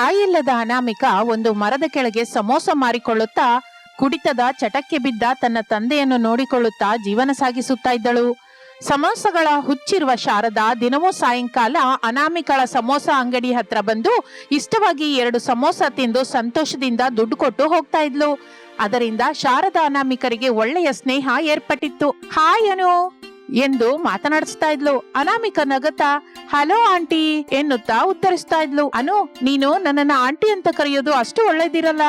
ತಾಯಿಲ್ಲದ ಅನಾಮಿಕ ಒಂದು ಮರದ ಕೆಳಗೆ ಸಮೋಸ ಮಾರಿಕೊಳ್ಳುತ್ತಾ ಕುಡಿತದ ಚಟಕ್ಕೆ ಬಿದ್ದ ತನ್ನ ತಂದೆಯನ್ನು ನೋಡಿಕೊಳ್ಳುತ್ತಾ ಜೀವನ ಸಾಗಿಸುತ್ತಾ ಇದ್ದಳು. ಸಮೋಸಗಳ ಹುಚ್ಚಿರುವ ಶಾರದಾ ದಿನವೂ ಸಾಯಂಕಾಲ ಅನಾಮಿಕಳ ಸಮೋಸ ಅಂಗಡಿ ಹತ್ರ ಬಂದು ಇಷ್ಟವಾಗಿ ಎರಡು ಸಮೋಸ ತಿಂದು ಸಂತೋಷದಿಂದ ದುಡ್ಡು ಕೊಟ್ಟು ಹೋಗ್ತಾ ಇದ್ಲು. ಅದರಿಂದ ಶಾರದಾ ಅನಾಮಿಕರಿಗೆ ಒಳ್ಳೆಯ ಸ್ನೇಹ ಏರ್ಪಟ್ಟಿತ್ತು. ಹಾಯ್ ಎಂದು ಮಾತನಾಡಿಸ್ತಾ ಇದ್ಲು. ಅನಾಮಿಕ ನಗತಾ, ಹಲೋ ಆಂಟಿ, ಎನ್ನುತ್ತಾ ಉತ್ತರಿಸ್ತಾ ಇದ್ಲು. ಅನು, ನೀನು ನನ್ನನ್ನ ಆಂಟಿ ಅಂತ ಕರೆಯೋದು ಅಷ್ಟು ಒಳ್ಳೇದಿರಲ್ಲ.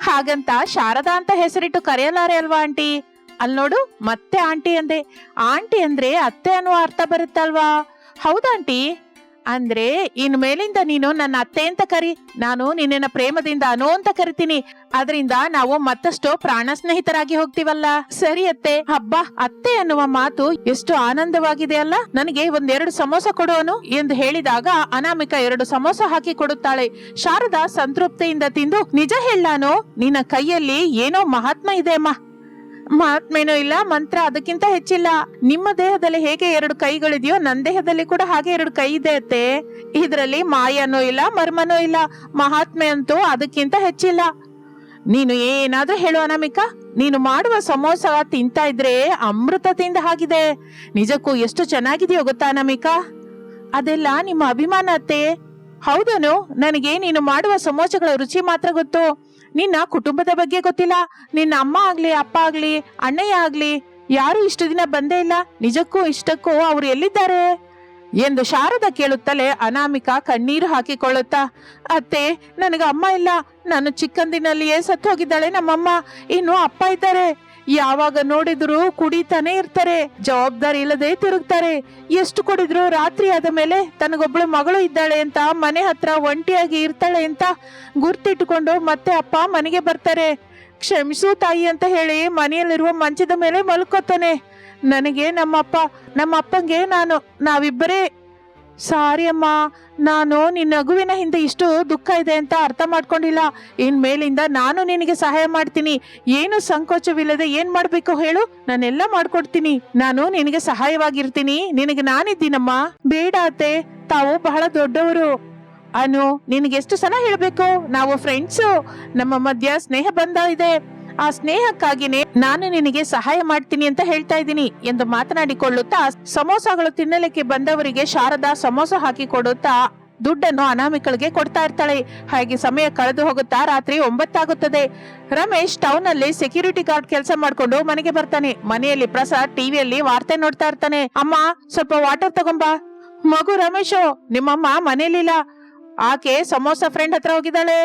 ಹಾಗಂತ ಶಾರದಾ ಅಂತ ಹೆಸರಿಟ್ಟು ಕರೆಯಲಾರೆ ಅಲ್ವಾ ಆಂಟಿ? ಅಲ್ ನೋಡು, ಮತ್ತೆ ಆಂಟಿ ಅಂದೆ. ಆಂಟಿ ಅಂದ್ರೆ ಅತ್ತೆ ಅನ್ನುವ ಅರ್ಥ ಬರುತ್ತಲ್ವಾ? ಹೌದಾ ಆಂಟಿ. ಅಂದ್ರೆ ಇನ್ ಮೇಲಿಂದ ನೀನು ನನ್ನ ಅತ್ತೆ ಅಂತ ಕರಿ. ನಾನು ನಿನ್ನ ಪ್ರೇಮದಿಂದ ಅನು ಅಂತ ಕರಿತೀನಿ. ಅದರಿಂದ ನಾವು ಮತ್ತಷ್ಟು ಪ್ರಾಣ ಸ್ನೇಹಿತರಾಗಿ ಹೋಗ್ತೀವಲ್ಲ? ಸರಿ ಅತ್ತೆ. ಹಬ್ಬ, ಅತ್ತೆ ಅನ್ನುವ ಮಾತು ಎಷ್ಟು ಆನಂದವಾಗಿದೆ ಅಲ್ಲ? ನನಗೆ ಒಂದೆರಡು ಸಮೋಸ ಕೊಡುವನು ಎಂದು ಹೇಳಿದಾಗ ಅನಾಮಿಕ ಎರಡು ಸಮೋಸ ಹಾಕಿ ಕೊಡುತ್ತಾಳೆ. ಶಾರದಾ ಸಂತೃಪ್ತಿಯಿಂದ ತಿಂದು, ನಿಜ ಹೇಳಾನು ನಿನ್ನ ಕೈಯಲ್ಲಿ ಏನೋ ಮಹಾತ್ಮ ಇದೆ ಅಮ್ಮ. ಮಹಾತ್ಮೇನೂ ಇಲ್ಲ, ಮಂತ್ರ ಅದಕ್ಕಿಂತ ಹೆಚ್ಚಿಲ್ಲ. ನಿಮ್ಮ ದೇಹದಲ್ಲಿ ಹೇಗೆ ಎರಡು ಕೈಗಳಿದೆಯೋ ನನ್ನ ದೇಹದಲ್ಲಿ ಕೂಡ ಹಾಗೆ ಎರಡು ಕೈ ಇದೆ ಅತ್ತೆ. ಇದರಲ್ಲಿ ಮಾಯನೂ ಇಲ್ಲ, ಮರ್ಮನೂ ಇಲ್ಲ. ಮಹಾತ್ಮೆ ಅಂತೂ ಅದಕ್ಕಿಂತ ಹೆಚ್ಚಿಲ್ಲ. ನೀನು ಏನಾದ್ರೂ ಹೇಳುವ ನಮಿಕ ನೀನು ಮಾಡುವ ಸಮೋಸ ತಿಂತಾ ಇದ್ರೆ ಅಮೃತ ತಿಂದ ಹಾಗಿದೆ ನಿಜಕ್ಕೂ ಎಷ್ಟು ಚೆನ್ನಾಗಿದೆಯೋ ಗೊತ್ತಾ ಅನಾಮಿಕಾ? ಅದೆಲ್ಲ ನಿಮ್ಮ ಅಭಿಮಾನ ಅತ್ತೆ. ಹೌದನು, ನನಗೆ ನೀನು ಮಾಡುವ ಸಮೋಸಗಳ ರುಚಿ ಮಾತ್ರ ಗೊತ್ತು. ನಿನ್ನ ಕುಟುಂಬದ ಬಗ್ಗೆ ಗೊತ್ತಿಲ್ಲ. ನಿನ್ನ ಅಮ್ಮ ಆಗ್ಲಿ, ಅಪ್ಪ ಆಗ್ಲಿ, ಅಣ್ಣಯ್ಯ ಆಗ್ಲಿ, ಯಾರು ಇಷ್ಟು ದಿನ ಬಂದೇ ಇಲ್ಲ. ನಿಜಕ್ಕೂ ಇಷ್ಟಕ್ಕೂ ಅವ್ರು ಎಲ್ಲಿದ್ದಾರೆ? ಎಂದು ಶಾರದ ಕೇಳುತ್ತಲೇ ಅನಾಮಿಕಾ ಕಣ್ಣೀರು ಹಾಕಿಕೊಳ್ಳುತ್ತಾ, ಅತ್ತೆ, ನನಗೆ ಅಮ್ಮ ಇಲ್ಲ. ನಾನು ಚಿಕ್ಕಂದಿನಲ್ಲಿಯೇ ಸತ್ತು ಹೋಗಿದ್ದಾಳೆ ನಮ್ಮಮ್ಮ. ಇನ್ನು ಅಪ್ಪ ಇದ್ದಾರೆ. ಯಾವಾಗ ನೋಡಿದ್ರು ಕುಡಿತಾನೆ ಇರ್ತಾರೆ, ಜವಾಬ್ದಾರಿ ಇಲ್ಲದೆ ತಿರುಗ್ತಾರೆ. ಎಷ್ಟು ಕುಡಿದ್ರು ರಾತ್ರಿ ಆದ ಮೇಲೆ ತನಗೊಬ್ಳು ಮಗಳು ಇದ್ದಾಳೆ ಅಂತ, ಮನೆ ಹತ್ರ ಒಂಟಿಯಾಗಿ ಇರ್ತಾಳೆ ಅಂತ ಗುರ್ತಿಟ್ಟುಕೊಂಡು ಮತ್ತೆ ಅಪ್ಪ ಮನೆಗೆ ಬರ್ತಾರೆ. ಕ್ಷಮಿಸು ತಾಯಿ ಅಂತ ಹೇಳಿ ಮನೆಯಲ್ಲಿರುವ ಮಂಚದ ಮೇಲೆ ಮಲ್ಕೋತಾನೆ. ನನಗೆ ನಮ್ಮಪ್ಪ ನಮ್ಮ ಅಪ್ಪಂಗೆ ನಾನು, ನಾವಿಬ್ಬರೇ ಸಾರಿ ಅಮ್ಮ, ನಾನು ನಿನ್ನ ನಗುವಿನ ಹಿಂದೆ ಇಷ್ಟು ದುಃಖ ಇದೆ ಅಂತ ಅರ್ಥ ಮಾಡ್ಕೊಂಡಿಲ್ಲ. ಇನ್ ಮೇಲಿಂದ ನಾನು ನಿನಗೆ ಸಹಾಯ ಮಾಡ್ತೀನಿ. ಏನು ಸಂಕೋಚವಿಲ್ಲದೆ ಏನು ಮಾಡಬೇಕು ಹೇಳು? ನಾನೆಲ್ಲ ಮಾಡ್ಕೊಡ್ತೀನಿ. ನಾನು ನಿನಗೆ ಸಹಾಯವಾಗಿರ್ತೀನಿ. ನಿನಗೆ ನಾನಿದ್ದೀನಮ್ಮ. ಬೇಡ ಅತ್ತೆ, ತಾವು ಬಹಳ ದೊಡ್ಡವರು. ಅನು, ನಿನಗೆ ಎಷ್ಟು ಸಲ ಹೇಳಬೇಕು? ನಾವು ಫ್ರೆಂಡ್ಸು ನಮ್ಮ ಮಧ್ಯ ಸ್ನೇಹ ಬಂಧ ಇದೆ. ಆ ಸ್ನೇಹಕ್ಕಾಗಿನೇ ನಾನು ನಿನಗೆ ಸಹಾಯ ಮಾಡ್ತೀನಿ ಅಂತ ಹೇಳ್ತಾ ಇದ್ದೀನಿ ಎಂದು ಮಾತನಾಡಿಕೊಳ್ಳುತ್ತಾ ಸಮೋಸಗಳು ತಿನ್ನಲಿಕ್ಕೆ ಬಂದವರಿಗೆ ಶಾರದಾ ಸಮೋಸ ಹಾಕಿ ಕೊಡುತ್ತಾ ದುಡ್ಡನ್ನು ಅನಾಮಿಕಳಿಗೆ ಕೊಡ್ತಾ ಇರ್ತಾಳೆ. ಹಾಗೆ ಸಮಯ ಕಳೆದು ಹೋಗುತ್ತಾ ರಾತ್ರಿ ಒಂಬತ್ತಾಗುತ್ತದೆ. ರಮೇಶ್ ಟೌನ್ ಅಲ್ಲಿ ಸೆಕ್ಯೂರಿಟಿ ಗಾರ್ಡ್ ಕೆಲಸ ಮಾಡ್ಕೊಂಡು ಮನೆಗೆ ಬರ್ತಾನೆ. ಮನೆಯಲ್ಲಿ ಪ್ರಸಾದ್ ಟಿವಿಯಲ್ಲಿ ವಾರ್ತೆ ನೋಡ್ತಾ ಇರ್ತಾನೆ. ಅಮ್ಮ, ಸ್ವಲ್ಪ ವಾಟರ್ ತಗೊಂಬಾ. ಮಗು ರಮೇಶು, ನಿಮ್ಮಮ್ಮ ಮನೇಲಿಲ್ಲ. ಆಕೆ ಸಮೋಸ ಫ್ರೆಂಡ್ ಹತ್ರ ಹೋಗಿದ್ದಾಳೆ.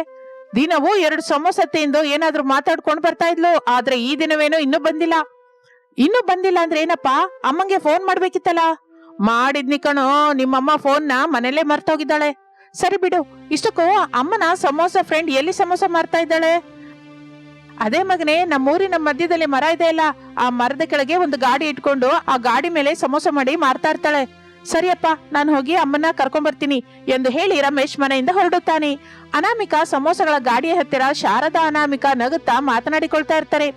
ದಿನವೂ ಎರಡು ಸಮೋಸ ತಿಂದು ಏನಾದ್ರೂ ಮಾತಾಡ್ಕೊಂಡು ಬರ್ತಾ ಇದ್ಲು, ಆದ್ರೆ ಈ ದಿನವೇನೋ ಇನ್ನೂ ಬಂದಿಲ್ಲ. ಇನ್ನೂ ಬಂದಿಲ್ಲ ಅಂದ್ರೆ ಏನಪ್ಪಾ? ಅಮ್ಮಂಗೆ ಫೋನ್ ಮಾಡ್ಬೇಕಿತ್ತಲ್ಲ? ಮಾಡಿದ್ನಿ ಕಣೋ, ನಿಮ್ಮಮ್ಮ ಫೋನ್ನ ಮನೇಲೆ ಮರ್ತೋಗಿದ್ದಾಳೆ. ಸರಿ ಬಿಡು, ಇಷ್ಟಕ್ಕೂ ಅಮ್ಮನ ಸಮೋಸ ಫ್ರೆಂಡ್ ಎಲ್ಲಿ ಸಮೋಸ ಮಾರ್ತಾ ಇದ್ದಾಳೆ? ಅದೇ ಮಗನೇ, ನಮ್ಮೂರಿನ ಮಧ್ಯದಲ್ಲಿ ಮರ ಇದೆ ಅಲ್ಲ, ಆ ಮರದ ಕೆಳಗೆ ಒಂದು ಗಾಡಿ ಇಟ್ಕೊಂಡು ಆ ಗಾಡಿ ಮೇಲೆ ಸಮೋಸ ಮಾಡಿ ಮಾರ್ತಾ ಇರ್ತಾಳೆ. ಸರಿಯಪ್ಪ, ನಾನು ಹೋಗಿ ಅಮ್ಮನ್ನ ಕರ್ಕೊಂಡ್ ಬರ್ತೀನಿ ಎಂದು ಹೇಳಿ ರಮೇಶ್ ಮನೆಯಿಂದ ಹೊರಡುತ್ತಾನೆ. ಅನಾಮಿಕಾ ಸಮೋಸಗಳ ಗಾಡಿಯ ಹತ್ತಿರ ಶಾರದಾ ಅನಾಮಿಕಾ ನಗುತ್ತಾ ಮಾತನಾಡಿಕೊಳ್ತಾ ಇರ್ತಾರೆ.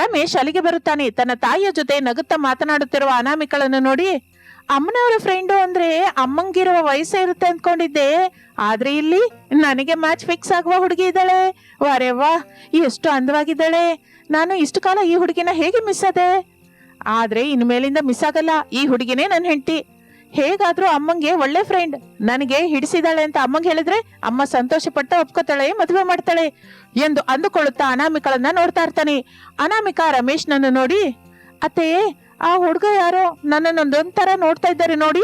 ರಮೇಶ್ ಅಲ್ಲಿಗೆ ಬರುತ್ತಾನೆ. ತನ್ನ ತಾಯಿಯ ಜೊತೆ ನಗುತ್ತಾ ಮಾತನಾಡುತ್ತಿರುವ ಅನಾಮಿಕಳನ್ನು ನೋಡಿ, ಅಮ್ಮನವರ ಫ್ರೆಂಡು ಅಂದ್ರೆ ಅಮ್ಮಂಗಿರುವ ವಯಸ್ಸೇ ಇರುತ್ತೆ ಅಂದ್ಕೊಂಡಿದ್ದೆ. ಆದ್ರೆ ಇಲ್ಲಿ ನನಗೆ ಮ್ಯಾಚ್ ಫಿಕ್ಸ್ ಆಗುವ ಹುಡುಗಿ ಇದ್ದಾಳೆ. ವಾರೆ ವಾ ಎಷ್ಟು ಅಂದವಾಗಿದ್ದಾಳೆ. ನಾನು ಇಷ್ಟು ಕಾಲ ಈ ಹುಡುಗಿನ ಹೇಗೆ ಮಿಸ್ ಆದೆ? ಆದ್ರೆ ಇನ್ಮೇಲಿಂದ ಮಿಸ್ ಆಗಲ್ಲ. ಈ ಹುಡುಗಿನೇ ನನ್ನ ಹೆಂಡತಿ. ಹೇಗಾದ್ರೂ ಅಮ್ಮಂಗೆ ಒಳ್ಳೆ ಫ್ರೆಂಡ್ ನನಗೆ ಹಿಡಿಸಿದಾಳೆ ಅಂತ ಅಮ್ಮಂಗೆ ಹೇಳಿದ್ರೆ ಅಮ್ಮ ಸಂತೋಷ ಪಟ್ಟ ಒಪ್ಕೋತಾಳೆ, ಮದುವೆ ಮಾಡ್ತಾಳೆ ಎಂದು ಅಂದುಕೊಳ್ಳುತ್ತಾ ಅನಾಮಿಕಳನ್ನ ನೋಡ್ತಾ ಇರ್ತಾನೆ. ಅನಾಮಿಕಾ ರಮೇಶ್ನನ್ನು ನೋಡಿ ಅತ್ತೆಯೇ ಆ ಹುಡುಗ ಯಾರೋ? ನನ್ನನ್ನೊಂದೊಂಥರ ನೋಡ್ತಾ ಇದ್ದಾರೆ ನೋಡಿ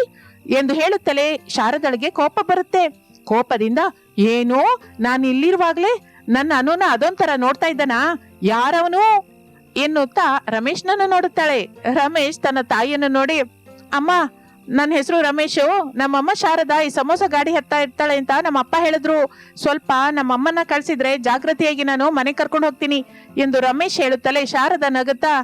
ಎಂದು ಹೇಳುತ್ತಲೇ ಶಾರದಳಿಗೆ ಕೋಪ ಬರುತ್ತೆ. ಕೋಪದಿಂದ, ಏನೋ, ನಾನು ಇಲ್ಲಿರುವಾಗ್ಲೇ ನನ್ನ ಅನುನ ಅದೊಂಥರ ನೋಡ್ತಾ ಇದ್ದಾನಾ? ಯಾರವನು? ಎನ್ನುತ್ತಾ ರಮೇಶ್ನನ್ನು ನೋಡುತ್ತಾಳೆ. ರಮೇಶ್ ತನ್ನ ತಾಯಿಯನ್ನು ನೋಡಿ, ಅಮ್ಮ, ನನ್ನ ಹೆಸರು ರಮೇಶು. ನಮ್ಮಮ್ಮ ಶಾರದಾ, ಈ ಸಮೋಸ ಗಾಡಿ ಹತ್ತಾ ಇರ್ತಾಳೆ ಅಂತ ನಮ್ಮ ಅಪ್ಪ ಹೇಳಿದ್ರು. ಸ್ವಲ್ಪ ನಮ್ಮಮ್ಮನ ಕಳ್ಸಿದ್ರೆ ಜಾಗೃತಿಯಾಗಿ ನಾನು ಮನೆ ಕರ್ಕೊಂಡು ಹೋಗ್ತೀನಿ ಎಂದು ರಮೇಶ್ ಹೇಳುತ್ತಲೇ ಶಾರದಾ ನಗುತ್ತಾ,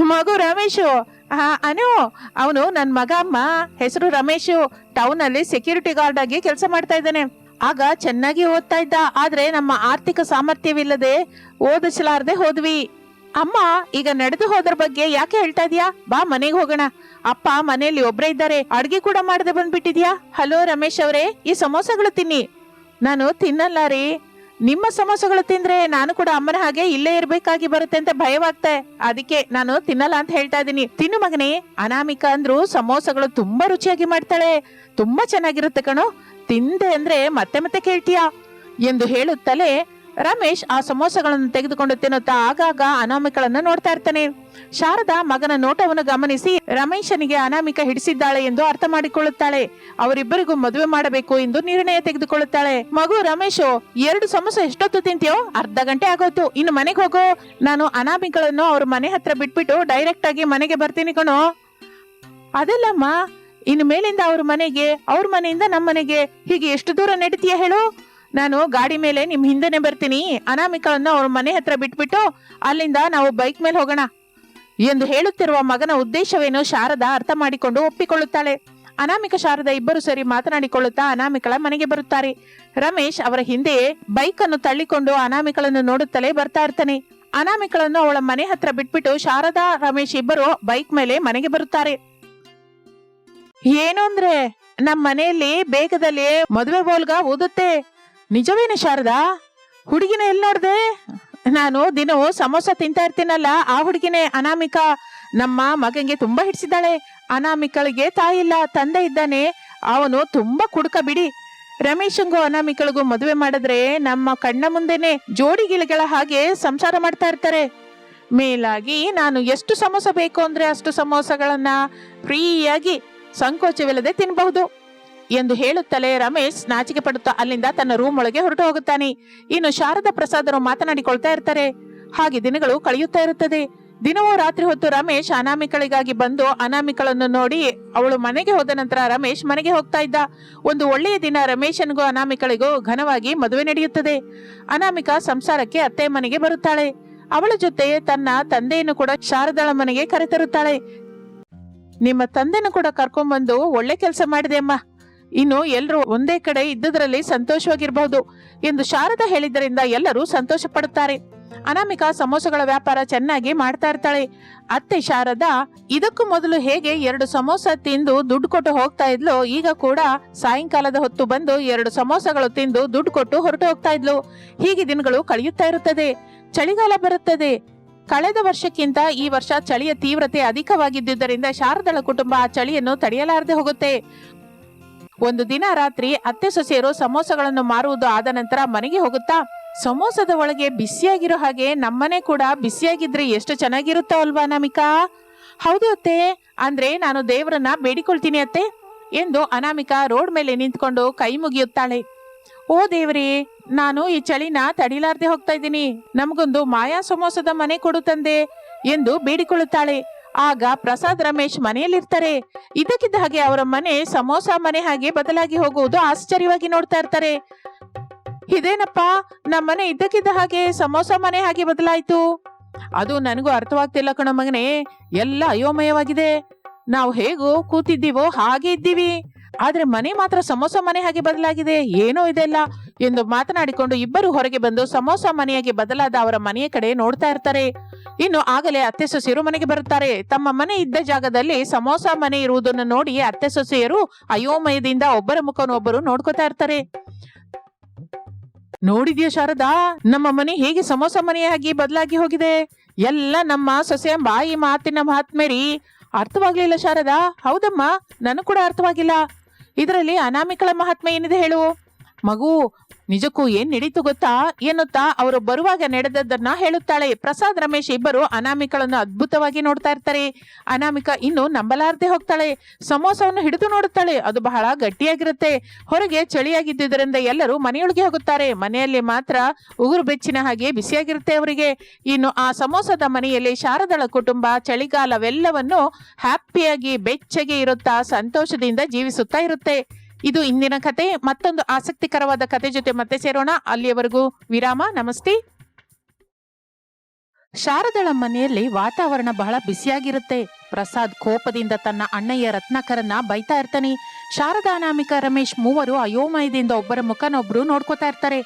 ಮಗು ರಮೇಶು ಹಾ ಅನು, ಅವನು ನನ್ನ ಮಗ ಅಮ್ಮ. ಹೆಸರು ರಮೇಶು. ಟೌನ್ ಅಲ್ಲಿ ಸೆಕ್ಯೂರಿಟಿ ಗಾರ್ಡ್ ಆಗಿ ಕೆಲಸ ಮಾಡ್ತಾ ಇದ್ದಾನೆ. ಆಗ ಚೆನ್ನಾಗಿ ಓದ್ತಾ ಇದ್ದ. ಆದ್ರೆ ನಮ್ಮ ಆರ್ಥಿಕ ಸಾಮರ್ಥ್ಯವಿಲ್ಲದೆ ಓದಿಸಲಾರದೆ ಹೋದ್ವಿ. ಅಮ್ಮ, ಈಗ ನಡೆದು ಹೋದ್ರ ಬಗ್ಗೆ ಯಾಕೆ ಹೇಳ್ತಾ ಇದೀಯಾ? ಬಾ, ಮನೆಗೆ ಹೋಗೋಣ. ಅಪ್ಪ, ಮನೆಯಲ್ಲಿ ಒಬ್ರೇ ಇದ್ದಾರೆ. ಅಡ್ಗೆ ಕೂಡ ಮಾಡದೆ ಬಂದ್ಬಿಟ್ಟಿದ್ಯಾ? ಹಲೋ, ರಮೇಶ್ ಅವರೇ, ಈ ಸಮೋಸಗಳು ತಿನ್ನಿ. ನಾನು ತಿನ್ನಲ್ಲ ರೀ. ನಿಮ್ಮ ಸಮೋಸಗಳು ತಿಂದ್ರೆ ನಾನು ಕೂಡ ಅಮ್ಮನ ಹಾಗೆ ಇಲ್ಲೇ ಇರ್ಬೇಕಾಗಿ ಬರುತ್ತೆ ಅಂತ ಭಯವಾಗ್ತೆ. ಅದಕ್ಕೆ ನಾನು ತಿನ್ನಲ್ಲ ಅಂತ ಹೇಳ್ತಾ ಇದ್ದೀನಿ ತಿನ್ನು ಮಗನೇ. ಅನಾಮಿಕ ಅಂದ್ರು ಸಮೋಸಗಳು ತುಂಬಾ ರುಚಿಯಾಗಿ ಮಾಡ್ತಾಳೆ. ತುಂಬಾ ಚೆನ್ನಾಗಿರುತ್ತೆ ಕಣೋ. ತಿಂದೆ ಅಂದ್ರೆ ಮತ್ತೆ ಮತ್ತೆ ಕೇಳ್ತೀಯಾ? ಎಂದು ಹೇಳುತ್ತಲೇ ರಮೇಶ್ ಆ ಸಮೋಸಗಳನ್ನು ತೆಗೆದುಕೊಂಡು ತಿನ್ನುತ್ತಾ ಆಗಾಗ ಅನಾಮಿಕಳನ್ನ ನೋಡ್ತಾ ಇರ್ತಾನೆ. ಶಾರದಾ ಮಗನ ನೋಟವನ್ನು ಗಮನಿಸಿ ರಮೇಶನಿಗೆ ಅನಾಮಿಕ ಹಿಡಿಸಿದ್ದಾಳೆ ಎಂದು ಅರ್ಥ ಮಾಡಿಕೊಳ್ಳುತ್ತಾಳೆ. ಅವರಿಬ್ಬರಿಗೂ ಮದುವೆ ಮಾಡಬೇಕು ಎಂದು ನಿರ್ಣಯ ತೆಗೆದುಕೊಳ್ಳುತ್ತಾಳೆ. ಮಗು ರಮೇಶ್, ಎರಡು ಸಮೋಸ ಎಷ್ಟೊತ್ತು ತಿಂತೀಯೋ? ಅರ್ಧ ಗಂಟೆ ಆಗೋಯ್ತು. ಇನ್ನು ಮನೆಗೆ ಹೋಗೋ. ನಾನು ಅನಾಮಿಕಳನ್ನು ಅವ್ರ ಮನೆ ಹತ್ರ ಬಿಟ್ಬಿಟ್ಟು ಡೈರೆಕ್ಟ್ ಆಗಿ ಮನೆಗೆ ಬರ್ತೀನಿ ಕಣೋ. ಅದಲ್ಲಮ್ಮ, ಇನ್ನು ಮೇಲಿಂದ ಅವ್ರ ಮನೆಗೆ, ಅವ್ರ ಮನೆಯಿಂದ ನಮ್ಮ ಮನೆಗೆ ಹೀಗೆ ಎಷ್ಟು ದೂರ ನಡೀತೀಯ ಹೇಳು? ನಾನು ಗಾಡಿ ಮೇಲೆ ನಿಮ್ ಹಿಂದೆನೆ ಬರ್ತೀನಿ. ಅನಾಮಿಕಳನ್ನು ಅವ್ರ ಮನೆ ಹತ್ರ ಬಿಟ್ಬಿಟ್ಟು ಅಲ್ಲಿಂದ ನಾವು ಬೈಕ್ ಮೇಲೆ ಹೋಗೋಣ ಎಂದು ಹೇಳುತ್ತಿರುವ ಮಗನ ಉದ್ದೇಶವೇನು ಶಾರದಾ ಅರ್ಥ ಮಾಡಿಕೊಂಡು ಒಪ್ಪಿಕೊಳ್ಳುತ್ತಾಳೆ. ಅನಾಮಿಕ ಶಾರದಾ ಇಬ್ಬರು ಸರಿ ಮಾತನಾಡಿಕೊಳ್ಳುತ್ತಾ ಅನಾಮಿಕಳ ಮನೆಗೆ ಬರುತ್ತಾರೆ. ರಮೇಶ್ ಅವರ ಹಿಂದೆ ಬೈಕ್ ಅನ್ನು ತಳ್ಳಿಕೊಂಡು ಅನಾಮಿಕಳನ್ನು ನೋಡುತ್ತಲೇ ಬರ್ತಾ ಇರ್ತಾನೆ. ಅನಾಮಿಕಳನ್ನು ಅವಳ ಮನೆ ಹತ್ರ ಬಿಟ್ಬಿಟ್ಟು ಶಾರದಾ, ರಮೇಶ್ ಇಬ್ಬರು ಬೈಕ್ ಮೇಲೆ ಮನೆಗೆ ಬರುತ್ತಾರೆ. ಏನು ಅಂದ್ರೆ? ನಮ್ಮ ಮನೆಯಲ್ಲಿ ಬೇಗದಲ್ಲಿ ಮದುವೆ ಬೋಲ್ಗ ಓದುತ್ತೆ. ನಿಜವೇನು ಶಾರದಾ? ಹುಡುಗಿನ ಎಲ್ಲಿ ನೋಡ್ದೆ? ನಾನು ದಿನವೂ ಸಮೋಸ ತಿಂತಾ ಇರ್ತೀನಲ್ಲ, ಆ ಹುಡುಗಿನೇ ಅನಾಮಿಕ. ನಮ್ಮ ಮಗನಿಗೆ ತುಂಬಾ ಹಿಡಿಸಿದ್ದಾಳೆ. ಅನಾಮಿಕಳಿಗೆ ತಾಯಿ ಇಲ್ಲ, ತಂದೆ ಇದ್ದಾನೆ. ಅವನು ತುಂಬಾ ಕುಡುಕ ಬಿಡಿ. ರಮೇಶಂಗೂ ಅನಾಮಿಕಳಿಗೂ ಮದುವೆ ಮಾಡಿದ್ರೆ ನಮ್ಮ ಕಣ್ಣ ಮುಂದೆನೆ ಜೋಡಿ ಗಿಳಿಗಳ ಹಾಗೆ ಸಂಸಾರ ಮಾಡ್ತಾ ಇರ್ತಾರೆ. ಮೇಲಾಗಿ ನಾನು ಎಷ್ಟು ಸಮೋಸ ಬೇಕು ಅಂದ್ರೆ ಅಷ್ಟು ಸಮೋಸಗಳನ್ನ ಫ್ರೀಯಾಗಿ ಸಂಕೋಚವಿಲ್ಲದೆ ತಿನ್ನಬಹುದು ಎಂದು ಹೇಳುತ್ತಲೇ ರಮೇಶ್ ನಾಚಿಕೆ ಪಡುತ್ತಾ ಅಲ್ಲಿಂದ ತನ್ನ ರೂಮ್ ಒಳಗೆ ಹೊರಟು ಹೋಗುತ್ತಾನೆ. ಇನ್ನು ಶಾರದಾ ಪ್ರಸಾದರು ಮಾತನಾಡಿಕೊಳ್ತಾ ಇರ್ತಾರೆ. ಹಾಗೆ ದಿನಗಳು ಕಳೆಯುತ್ತಾ ಇರುತ್ತದೆ. ದಿನವೂ ರಾತ್ರಿ ಹೊತ್ತು ರಮೇಶ್ ಅನಾಮಿಕಳಿಗಾಗಿ ಬಂದು ಅನಾಮಿಕಳನ್ನು ನೋಡಿ ಅವಳು ಮನೆಗೆ ಹೋದ ನಂತರ ರಮೇಶ್ ಮನೆಗೆ ಹೋಗ್ತಾ ಇದ್ದ. ಒಂದು ಒಳ್ಳೆಯ ದಿನ ರಮೇಶನಿಗೂ ಅನಾಮಿಕಳಿಗೂ ಘನವಾಗಿ ಮದುವೆ ನಡೆಯುತ್ತದೆ. ಅನಾಮಿಕ ಸಂಸಾರಕ್ಕೆ ಅತ್ತೆ ಮನೆಗೆ ಬರುತ್ತಾಳೆ. ಅವಳ ಜೊತೆ ತನ್ನ ತಂದೆಯನ್ನು ಕೂಡ ಶಾರದಾಳ ಮನೆಗೆ ಕರೆತರುತ್ತಾಳೆ. ನಿಮ್ಮ ತಂದೆನು ಕೂಡ ಕರ್ಕೊಂಡ್ಬಂದು ಒಳ್ಳೆ ಕೆಲಸ ಮಾಡಿದೆ ಅಮ್ಮ. ಇನ್ನು ಎಲ್ಲರೂ ಒಂದೇ ಕಡೆ ಇದ್ದದರಲ್ಲಿ ಸಂತೋಷವಾಗಿರಬಹುದು ಎಂದು ಶಾರದಾ ಹೇಳಿದ್ದರಿಂದ ಎಲ್ಲರೂ ಸಂತೋಷ ಪಡುತ್ತಾರೆ ಅನಾಮಿಕಾ ಸಮೋಸಗಳ ವ್ಯಾಪಾರ ಚೆನ್ನಾಗಿ ಮಾಡ್ತಾ ಇರ್ತಾಳೆ. ಅತ್ತೆ ಶಾರದಾ, ಇದಕ್ಕೂ ಮೊದಲು ಹೇಗೆ ಎರಡು ಸಮೋಸ ತಿಂದು ದುಡ್ಡು ಕೊಟ್ಟು ಹೋಗ್ತಾ ಇದ್ಲು, ಈಗ ಕೂಡ ಸಾಯಂಕಾಲದ ಹೊತ್ತು ಬಂದು ಎರಡು ಸಮೋಸಗಳು ತಿಂದು ದುಡ್ಡು ಕೊಟ್ಟು ಹೊರಟು ಹೋಗ್ತಾ ಇದ್ಲು. ಹೀಗೆ ದಿನಗಳು ಕಳೆಯುತ್ತಾ ಇರುತ್ತದೆ. ಚಳಿಗಾಲ ಬರುತ್ತದೆ. ಕಳೆದ ವರ್ಷಕ್ಕಿಂತ ಈ ವರ್ಷ ಚಳಿಯ ತೀವ್ರತೆ ಅಧಿಕವಾಗಿದ್ದುದರಿಂದ ಶಾರದಳ ಕುಟುಂಬ ಆ ಚಳಿಯನ್ನು ತಡೆಯಲಾರದೆ ಹೋಗುತ್ತೆ. ಒಂದು ದಿನ ರಾತ್ರಿ ಅತ್ತೆ ಸೊಸೆಯರು ಸಮೋಸಗಳನ್ನು ಮಾರುವುದು ಆದ ನಂತರ ಮನೆಗೆ ಹೋಗುತ್ತಾ, ಸಮೋಸದ ಒಳಗೆ ಬಿಸಿಯಾಗಿರೋ ಹಾಗೆ ನಮ್ಮನೆ ಕೂಡ ಬಿಸಿಯಾಗಿದ್ರೆ ಎಷ್ಟು ಚೆನ್ನಾಗಿರುತ್ತೋ ಅಲ್ವಾ ಅನಾಮಿಕಾ? ಹೌದು ಅತ್ತೆ, ಅಂದ್ರೆ ನಾನು ದೇವರನ್ನ ಬೇಡಿಕೊಳ್ತೀನಿ ಅತ್ತೆ ಎಂದು ಅನಾಮಿಕಾ ರೋಡ್ ಮೇಲೆ ನಿಂತ್ಕೊಂಡು ಕೈ ಮುಗಿಯುತ್ತಾಳೆ. ಓ ದೇವರೇ, ನಾನು ಈ ಚಳಿನ ತಡಿಲಾರ್ದೆ ಹೋಗ್ತಾ ಇದ್ದೀನಿ, ನಮಗೊಂದು ಮಾಯಾ ಸಮೋಸದ ಮನೆ ಕೊಡು ತಂದೆ ಎಂದು ಬೇಡಿಕೊಳ್ಳುತ್ತಾಳೆ. ಆಗ ಪ್ರಸಾದ್ ರಮೇಶ್ ಮನೆಯಲ್ಲಿರ್ತಾರೆ. ಇದಕ್ಕಿದ್ದ ಹಾಗೆ ಅವರ ಮನೆ, ಸಮೋಸ ಮನೆ ಹಾಗೆ ಬದಲಾಗಿ ಹೋಗುವುದು ಆಶ್ಚರ್ಯವಾಗಿ ನೋಡ್ತಾ ಇರ್ತಾರೆ. ಇದೇನಪ್ಪ ನಮ್ಮ ಮನೆ ಇದ್ದಕ್ಕಿದ್ದ ಹಾಗೆ ಸಮೋಸ ಮನೆ ಹಾಗೆ ಬದಲಾಯ್ತು? ಅದು ನನಗೂ ಅರ್ಥವಾಗ್ತಿಲ್ಲ ಕಣ ಮಗನೇ. ಎಲ್ಲ ಅಯೋಮಯವಾಗಿದೆ. ನಾವು ಹೇಗೋ ಕೂತಿದ್ದೀವೋ ಹಾಗೆ ಇದ್ದೀವಿ. ಆದ್ರೆ ಮನೆ ಮಾತ್ರ ಸಮೋಸ ಮನೆ ಹಾಗೆ ಬದಲಾಗಿದೆ, ಏನೋ ಇದೆಲ್ಲ ಎಂದು ಮಾತನಾಡಿಕೊಂಡು ಇಬ್ಬರು ಹೊರಗೆ ಬಂದು ಸಮೋಸ ಮನೆಯಾಗಿ ಬದಲಾದ ಅವರ ಮನೆಯ ಕಡೆ ನೋಡ್ತಾ ಇರ್ತಾರೆ. ಇನ್ನು ಆಗಲೇ ಅತ್ತೆ ಸೊಸೆಯರು ಮನೆಗೆ ಬರುತ್ತಾರೆ. ತಮ್ಮ ಮನೆ ಇದ್ದ ಜಾಗದಲ್ಲಿ ಸಮೋಸ ಮನೆ ಇರುವುದನ್ನು ನೋಡಿ ಅತ್ತೆ ಸೊಸೆಯರು ಅಯೋಮಯದಿಂದ ಒಬ್ಬರ ಮುಖವನ್ನು ಒಬ್ಬರು ನೋಡ್ಕೋತಾ ಇರ್ತಾರೆ. ನೋಡಿದ್ಯಾ ಶಾರದಾ, ನಮ್ಮ ಮನೆ ಹೇಗೆ ಸಮೋಸ ಮನೆಯಾಗಿ ಬದಲಾಗಿ ಹೋಗಿದೆ? ಎಲ್ಲ ನಮ್ಮ ಸೊಸೆಯ ಬಾಯಿ ಮಾತಿನ ಮಹಾತ್ಮೇರಿ ಅರ್ಥವಾಗ್ಲಿಲ್ಲ ಶಾರದಾ, ಹೌದಮ್ಮ, ನನಗೂ ಕೂಡ ಅರ್ಥವಾಗಿಲ್ಲ. ಇದರಲ್ಲಿ ಅನಾಮಿಕಳ ಮಹಾತ್ಮೆ ಏನಿದೆ ಹೇಳು? ಮಗು ನಿಜಕ್ಕೂ ಏನ್ ನಡೀತು ಗೊತ್ತಾ? ಎನ್ನುತ್ತಾ? ಅವರು ಬರುವಾಗ ನಡೆದದ್ದನ್ನ ಹೇಳುತ್ತಾಳೆ. ಪ್ರಸಾದ್, ರಮೇಶ್ ಇಬ್ಬರು ಅನಾಮಿಕಳನ್ನು ಅದ್ಭುತವಾಗಿ ನೋಡ್ತಾ ಇರ್ತಾರೆ. ಅನಾಮಿಕ ಇನ್ನು ನಂಬಲಾರದೆ ಹೋಗ್ತಾಳೆ. ಸಮೋಸವನ್ನು ಹಿಡಿದು ನೋಡುತ್ತಾಳೆ. ಅದು ಬಹಳ ಗಟ್ಟಿಯಾಗಿರುತ್ತೆ. ಹೊರಗೆ ಚಳಿಯಾಗಿದ್ದುದರಿಂದ ಎಲ್ಲರೂ ಮನೆಯೊಳಗೆ ಹೋಗುತ್ತಾರೆ. ಮನೆಯಲ್ಲಿ ಮಾತ್ರ ಉಗುರು ಬೆಚ್ಚಿನ ಹಾಗೆ ಬಿಸಿಯಾಗಿರುತ್ತೆ ಅವರಿಗೆ. ಇನ್ನು ಆ ಸಮೋಸದ ಮನೆಯಲ್ಲಿ ಶಾರದಳ ಕುಟುಂಬ, ಚಳಿಗಾಲವೆಲ್ಲವನ್ನು ಹ್ಯಾಪಿಯಾಗಿ ಬೆಚ್ಚಗೆ ಇರುತ್ತಾ ಸಂತೋಷದಿಂದ ಜೀವಿಸುತ್ತಾ ಇರುತ್ತೆ. ಇದು ಇಂದಿನ ಕತೆ. ಮತ್ತೊಂದು ಆಸಕ್ತಿಕರವಾದ ಕತೆ ಜೊತೆ ಮತ್ತೆ ಸೇರೋಣ. ಅಲ್ಲಿಯವರೆಗೂ ವಿರಾಮ. ನಮಸ್ತೆ. ಶಾರದಳ ಮನೆಯಲ್ಲಿ ವಾತಾವರಣ ಬಹಳ ಬಿಸಿಯಾಗಿರುತ್ತೆ. ಪ್ರಸಾದ್ ಕೋಪದಿಂದ ತನ್ನ ಅಣ್ಣಯ್ಯ ರತ್ನಾಕರನ್ನ ಬೈತಾ ಇರ್ತಾನೆ. ಶಾರದಾ ನಾಮಿಕ ರಮೇಶ್ ಮೂವರು ಅಯೋಮಯದಿಂದ ಒಬ್ಬರ ಮುಖನೊಬ್ರು ನೋಡ್ಕೋತಾ ಇರ್ತಾರೆ.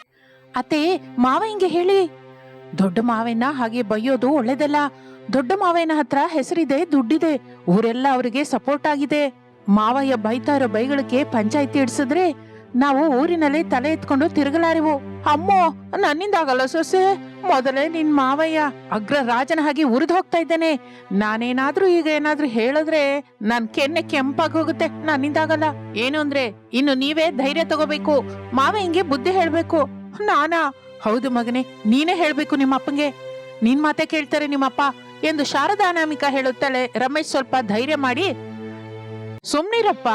ಅತ್ತೆ, ಮಾವ ಹಿಂಗೆ ಹೇಳಿ. ದೊಡ್ಡ ಮಾವೇನ ಹಾಗೆ ಬೈಯೋದು ಒಳ್ಳೇದಲ್ಲ. ದೊಡ್ಡ ಮಾವೇನ ಹತ್ರ ಹೆಸರಿದೆ, ದುಡ್ಡಿದೆ. ಊರೆಲ್ಲ ಅವರಿಗೆ ಸಪೋರ್ಟ್ ಆಗಿದೆ. ಮಾವಯ್ಯ ಬೈತಾ ಇರೋ ಬೈಗಳಕ್ಕೆ ಪಂಚಾಯತಿ ಇಡ್ಸಿದ್ರೆ ನಾವು ಊರಿನಲ್ಲಿ ತಲೆ ಎತ್ಕೊಂಡು ತಿರುಗಲಾರಿವು. ಅಮ್ಮೋ ನನ್ನಿಂದ ಆಗಲ್ಲ ಸೊಸೆ. ಮೊದಲೇ ನಿನ್ ಮಾವಯ್ಯ ಅಗ್ರ ರಾಜನ ಹಾಗೆ ಉರಿದು ಹೋಗ್ತಾ ಇದ್ದೇನೆ. ನಾನೇನಾದ್ರೂ ಈಗ ಏನಾದ್ರೂ ಹೇಳಿದ್ರೆ ನನ್ ಕೆನ್ನೆ ಕೆಂಪಾಗಿ ಹೋಗುತ್ತೆ. ನನ್ನಿಂದಾಗಲ್ಲ. ಏನು ಅಂದ್ರೆ, ಇನ್ನು ನೀವೇ ಧೈರ್ಯ ತಗೋಬೇಕು. ಮಾವಯ್ಯಂಗೆ ಬುದ್ಧಿ ಹೇಳ್ಬೇಕು. ನಾನಾ? ಹೌದು ಮಗನೇ, ನೀನೇ ಹೇಳ್ಬೇಕು ನಿಮ್ಮ ಅಪ್ಪಂಗೆ ನಿನ್ ಮಾತೆ ಕೇಳ್ತಾರೆ ನಿಮ್ಮಪ್ಪ ಎಂದು ಶಾರದಾ ಹೇಳುತ್ತಲೇ ರಮೇಶ್ ಸ್ವಲ್ಪ ಧೈರ್ಯ ಮಾಡಿ ಸುಮ್ನಿರಪ್ಪ,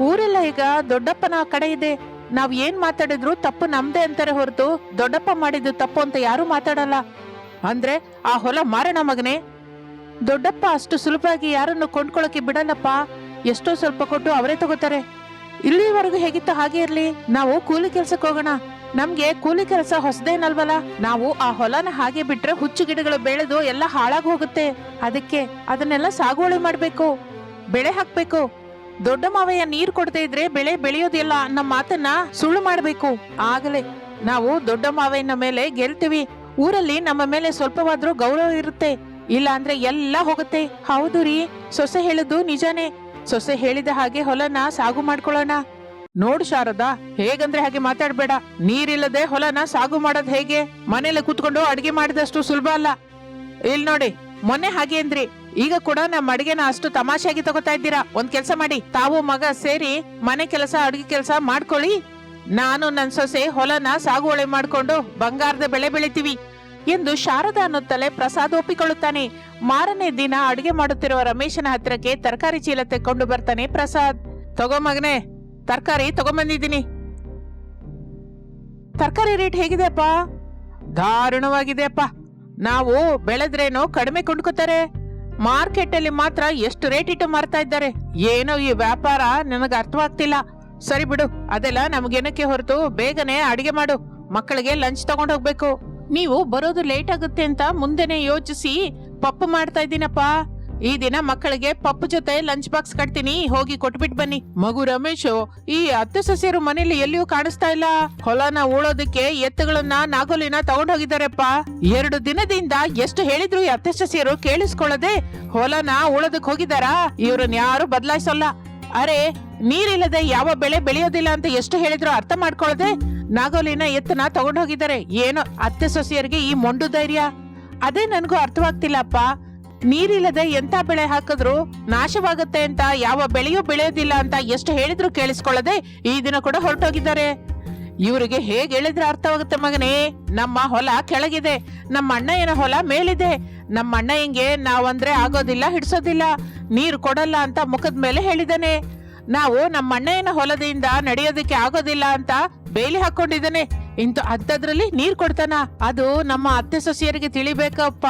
ಊರೆಲ್ಲ ಈಗ ದೊಡ್ಡಪ್ಪನ ಕಡೆ ಇದೆ. ನಾವ್ ಏನ್ ಮಾತಾಡಿದ್ರು ತಪ್ಪು ನಮ್ದೇ ಅಂತಾರೆ ಹೊರತು ದೊಡ್ಡಪ್ಪ ಮಾಡಿದ್ದು ತಪ್ಪು ಅಂತ ಯಾರು ಮಾತಾಡಲ್ಲ. ಅಂದ್ರೆ ಆ ಹೊಲ ಮಾರಣ ಮಗನೇ? ದೊಡ್ಡಪ್ಪ ಅಷ್ಟು ಸುಲಭವಾಗಿ ಯಾರನ್ನು ಕೊಂಡ್ಕೊಳಕ್ಕೆ ಬಿಡಲ್ಲಪ್ಪ. ಎಷ್ಟೋ ಸ್ವಲ್ಪ ಕೊಟ್ಟು ಅವರೇ ತಗೋತಾರೆ. ಇಲ್ಲಿವರೆಗೂ ಹೇಗಿತ್ತು ಹಾಗೆ ಇರ್ಲಿ. ನಾವು ಕೂಲಿ ಕೆಲ್ಸಕ್ಕೆ ಹೋಗೋಣ. ನಮ್ಗೆ ಕೂಲಿ ಕೆಲಸ ಹೊಸದೇನಲ್ವಲ್ಲ? ನಾವು ಆ ಹೊಲನ ಹಾಗೆ ಬಿಟ್ರೆ ಹುಚ್ಚು ಗಿಡಗಳು ಬೆಳೆದು ಎಲ್ಲ ಹಾಳಾಗಿ ಹೋಗುತ್ತೆ. ಅದಕ್ಕೆ ಅದನ್ನೆಲ್ಲ ಸಾಗುವಳಿ ಮಾಡ್ಬೇಕು. ಬೆಳೆ ಹಾಕ್ಬೇಕು. ದೊಡ್ಡ ಮಾವಯ್ಯ ನೀರ್ ಕೊಡದೇ ಇದ್ರೆ ಬೆಳೆ ಬೆಳೆಯೋದಿಲ್ಲ. ಅನ್ನೋ ಮಾತನ್ನ ಸುಳ್ಳು ಮಾಡ್ಬೇಕು. ಆಗಲೇ ನಾವು ದೊಡ್ಡ ಮಾವಯ್ಯನ ಮೇಲೆ ಗೆಲ್ತೀವಿ. ಊರಲ್ಲಿ ನಮ್ಮ ಮೇಲೆ ಸ್ವಲ್ಪವಾದ್ರೂ ಗೌರವ ಇರುತ್ತೆ. ಇಲ್ಲ ಅಂದ್ರೆ ಎಲ್ಲ ಹೋಗುತ್ತೆ. ಹೌದು ರೀ. ಸೊಸೆ ಹೇಳುದು ನಿಜಾನೇ. ಸೊಸೆ ಹೇಳಿದ ಹಾಗೆ ಹೊಲನ ಸಾಗು ಮಾಡ್ಕೊಳ್ಳೋಣ. ನೋಡು ಶಾರದಾ, ಹೇಗಂದ್ರೆ ಹಾಗೆ ಮಾತಾಡ್ಬೇಡ. ನೀರಿಲ್ಲದೆ ಹೊಲನ ಸಾಗು ಮಾಡೋದ್ ಹೇಗೆ? ಮನೇಲಿ ಕೂತ್ಕೊಂಡು ಅಡಿಗೆ ಮಾಡಿದಷ್ಟು ಸುಲಭ ಅಲ್ಲ. ಇಲ್ ನೋಡಿ. ಮೊನ್ನೆ ಹಾಗೆ ಈಗ ಕೂಡ ನಮ್ಮ ಅಡಿಗೆನ ಅಷ್ಟು ತಮಾಷೆಯಾಗಿ ತಗೋತಾ ಇದ್ದೀರಾ? ಒಂದ್ ಕೆಲಸ ಮಾಡಿ. ತಾವು ಮಗ ಸೇರಿ ಮನೆ ಕೆಲಸ, ಅಡುಗೆ ಕೆಲಸ ಮಾಡ್ಕೊಳ್ಳಿ. ನಾನು ನನ್ ಸೊಸೆ ಹೊಲನ ಸಾಗುವಳಿ ಮಾಡ್ಕೊಂಡು ಬಂಗಾರದ ಬೆಳೆ ಬೆಳಿತೀವಿ ಎಂದು ಶಾರದಾ ಅನ್ನುತ್ತಲೇ ಪ್ರಸಾದ್ ಒಪ್ಪಿಕೊಳ್ಳುತ್ತಾನೆ. ಮಾರನೇ ದಿನ ಅಡುಗೆ ಮಾಡುತ್ತಿರುವ ರಮೇಶನ ಹತ್ರಕ್ಕೆ ತರಕಾರಿ ಚೀಲ ತೆಕ್ಕೊಂಡು ಬರ್ತಾನೆ ಪ್ರಸಾದ್. ತಗೋ ಮಗನೆ, ತರಕಾರಿ ತಗೊಂಬಂದಿದ್ದೀನಿ. ತರಕಾರಿ ರೇಟ್ ಹೇಗಿದೆಪ್ಪ ದಾರುಣವಾಗಿದೆಯಪ್ಪ. ನಾವು ಬೆಳೆದ್ರೇನು ಕಡಿಮೆ ಕೊಂಡ್ಕೋತಾರೆ. ಮಾರ್ಕೆಟ್ ಅಲ್ಲಿ ಮಾತ್ರ ಎಷ್ಟು ರೇಟ್ ಇಟ್ಟು ಮಾರ್ತಾ ಇದ್ದಾರೆ. ಏನೋ ಈ ವ್ಯಾಪಾರ ನನಗೆ ಅರ್ಥವಾಗ್ತಿಲ್ಲ. ಸರಿ ಬಿಡು, ಅದೆಲ್ಲ ನಮ್ಗೇನಕ್ಕೆ ಹೊರತು ಬೇಗನೆ ಅಡಿಗೆ ಮಾಡು. ಮಕ್ಕಳಿಗೆ ಲಂಚ್ ತಗೊಂಡ್ ಹೋಗ್ಬೇಕು. ನೀವು ಬರೋದು ಲೇಟ್ ಆಗುತ್ತೆ ಅಂತ ಮುಂದೆನೆ ಯೋಚಿಸಿ ಪಪ್ಪು ಮಾಡ್ತಾ ಇದ್ದೀನಪ್ಪ. ಈ ದಿನ ಮಕ್ಕಳಿಗೆ ಪಪ್ಪು ಜೊತೆ ಲಂಚ್ ಬಾಕ್ಸ್ ಕಟ್ತೀನಿ. ಹೋಗಿ ಕೊಟ್ಬಿಟ್ ಬನ್ನಿ. ಮಗು ರಮೇಶ್, ಈ ಅತ್ತೆ ಸಸ್ಯರು ಮನೇಲಿ ಎಲ್ಲಿಯೂ ಕಾಣಿಸ್ತಾ ಇಲ್ಲ. ಹೊಲನ ಉಳೋದಕ್ಕೆ ಎತ್ತುಗಳನ್ನ ನಾಗೋಲಿನ ತಗೊಂಡ್ ಹೋಗಿದಾರೆಪ್ಪ ಎರಡು ದಿನದಿಂದ ಎಷ್ಟು ಹೇಳಿದ್ರು ಈ ಅತ್ತೆ ಸಸ್ಯರು ಕೇಳಿಸ್ಕೊಳ್ಳದೆ ಹೊಲನ ಉಳೋದಕ್ ಹೋಗಿದಾರಾ ಇವ್ರನ್ನ ಯಾರು ಬದಲಾಯಿಸಲ್ಲ. ಅರೆ, ನೀರಿಲ್ಲದೆ ಯಾವ ಬೆಳೆ ಬೆಳೆಯೋದಿಲ್ಲ ಅಂತ ಎಷ್ಟು ಹೇಳಿದ್ರು ಅರ್ಥ ಮಾಡ್ಕೊಳ್ಳದೆ ನಾಗೋಲಿನ ಎತ್ತನ ತಗೊಂಡ್ ಹೋಗಿದ್ದಾರೆ ಏನೋ ಅತ್ತೆ ಸೊಸೆಯರಿಗೆ ಈ ಮೊಂಡು ಧೈರ್ಯ. ಅದೇ ನನಗೂ ಅರ್ಥವಾಗ್ತಿಲ್ಲಪ್ಪ ನೀರಿಲ್ಲದೆ ಎಂತ ಬೆಳೆ ಹಾಕಿದ್ರು? ನಾಶವಾಗುತ್ತೆ ಅಂತ ಯಾವ ಬೆಳೆಯೂ ಬೆಳೆಯೋದಿಲ್ಲ ಅಂತ ಎಷ್ಟು ಹೇಳಿದ್ರು ಕೇಳಿಸ್ಕೊಳ್ಳದೆ ಈ ದಿನ ಕೂಡ ಹೊರಟೋಗಿದ್ದಾರೆ. ಇವರಿಗೆ ಹೇಗೆ ಹೇಳಿದ್ರೆ ಅರ್ಥವಾಗುತ್ತೆ ಮಗನೇ? ನಮ್ಮ ಹೊಲ ಕೆಳಗಿದೆ. ನಮ್ಮ ಅಣ್ಣಯ್ಯನ ಹೊಲ ಮೇಲಿದೆ. ನಮ್ಮ ಅಣ್ಣಯ್ಯಂಗೆ ನಾವಂದ್ರೆ ಆಗೋದಿಲ್ಲ, ಹಿಡ್ಸೋದಿಲ್ಲ. ನೀರು ಕೊಡಲ್ಲ ಅಂತ ಮುಖದ ಮೇಲೆ ಹೇಳಿದಾನೆ ನಾವು ನಮ್ಮ ಅಣ್ಣಯ್ಯನ ಹೊಲದಿಂದ ನಡೆಯೋದಕ್ಕೆ ಆಗೋದಿಲ್ಲ ಅಂತ ಬೇಲಿ ಹಾಕೊಂಡಿದ್ದಾನೆ ಇಂತ ಅಂಥದ್ರಲ್ಲಿ ನೀರು ಕೊಡ್ತಾನ. ಅದು ನಮ್ಮ ಅತ್ತೆ ಸೊಸಿಯರಿಗೆ ತಿಳಿಬೇಕಪ್ಪ.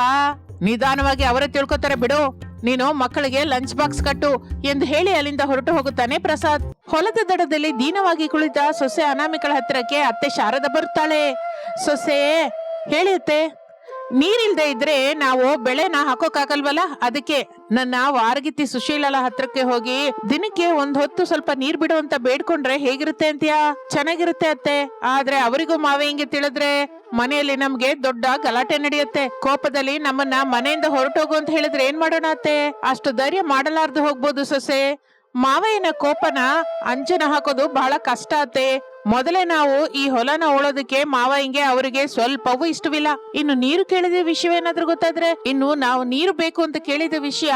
ನಿಧಾನವಾಗಿ ಅವರೇ ತಿಳ್ಕೊತಾರೆ ಬಿಡು. ನೀನು ಮಕ್ಕಳಿಗೆ ಲಂಚ್ ಬಾಕ್ಸ್ ಕಟ್ಟು ಎಂದು ಹೇಳಿ ಅಲ್ಲಿಂದ ಹೊರಟು ಹೋಗುತ್ತಾನೆ ಪ್ರಸಾದ್. ಹೊಲದ ದಡದಲ್ಲಿ ದೀನವಾಗಿ ಕುಳಿತ ಸೊಸೆ ಅನಾಮಿಕಳ ಹತ್ತಿರಕ್ಕೆ ಅತ್ತೆ ಶಾರದ ಬರುತ್ತಾಳೆ. ಸೊಸೆ ಹೇಳುತ್ತೆ ನೀರಿಲ್ದೆ ಇದ್ರೆ ನಾವು ಬೆಳೆನ ಹಾಕೋಕಾಗಲ್ವಲ್ಲ ಅದಕ್ಕೆ ನನ್ನ ವಾರಗಿತ್ತಿ ಸುಶೀಲಳ ಹತ್ರಕ್ಕೆ ಹೋಗಿ, ದಿನಕ್ಕೆ ಒಂದ್ ಹೊತ್ತು ಸ್ವಲ್ಪ ನೀರ್ ಬಿಡು ಅಂತ ಬೇಡ್ಕೊಂಡ್ರೆ ಹೇಗಿರುತ್ತೆ ಅಂತೀಯಾ? ಚೆನ್ನಾಗಿರುತ್ತೆ ಅತ್ತೆ. ಆದ್ರೆ ಅವರಿಗೂ ಮಾವ ಹಿಂಗೆ ತಿಳಿದ್ರೆ? ಮನೆಯಲ್ಲಿ ನಮ್ಗೆ ದೊಡ್ಡ ಗಲಾಟೆ ನಡೆಯುತ್ತೆ. ಕೋಪದಲ್ಲಿ ನಮ್ಮನ್ನ ಮನೆಯಿಂದ ಹೊರಟೋಗು ಅಂತ ಹೇಳಿದ್ರೆ ಏನ್ ಮಾಡೋಣ ಅತ್ತೆ? ಅಷ್ಟು ಧೈರ್ಯ ಮಾಡಲಾರ್ದು ಹೋಗ್ಬೋದು ಸೊಸೆ. ಮಾವಯ್ಯನ ಕೋಪನ ಅಂಜನ ಹಾಕೋದು ಬಹಳ ಕಷ್ಟ ಅತ್ತೆ. ಮೊದಲೇ ನಾವು ಈ ಹೊಲನ ಉಳೋದಕ್ಕೆ ಮಾವ ಹಿಂಗೆ ಅವರಿಗೆ ಸ್ವಲ್ಪವೂ ಇಷ್ಟವಿಲ್ಲ. ಇನ್ನು ನೀರು ಕೇಳಿದ ವಿಷಯವೇನಾದ್ರೂ ಗೊತ್ತಾದ್ರೆ? ಇನ್ನು ನಾವು ನೀರು ಬೇಕು ಅಂತ ಕೇಳಿದ ವಿಷಯ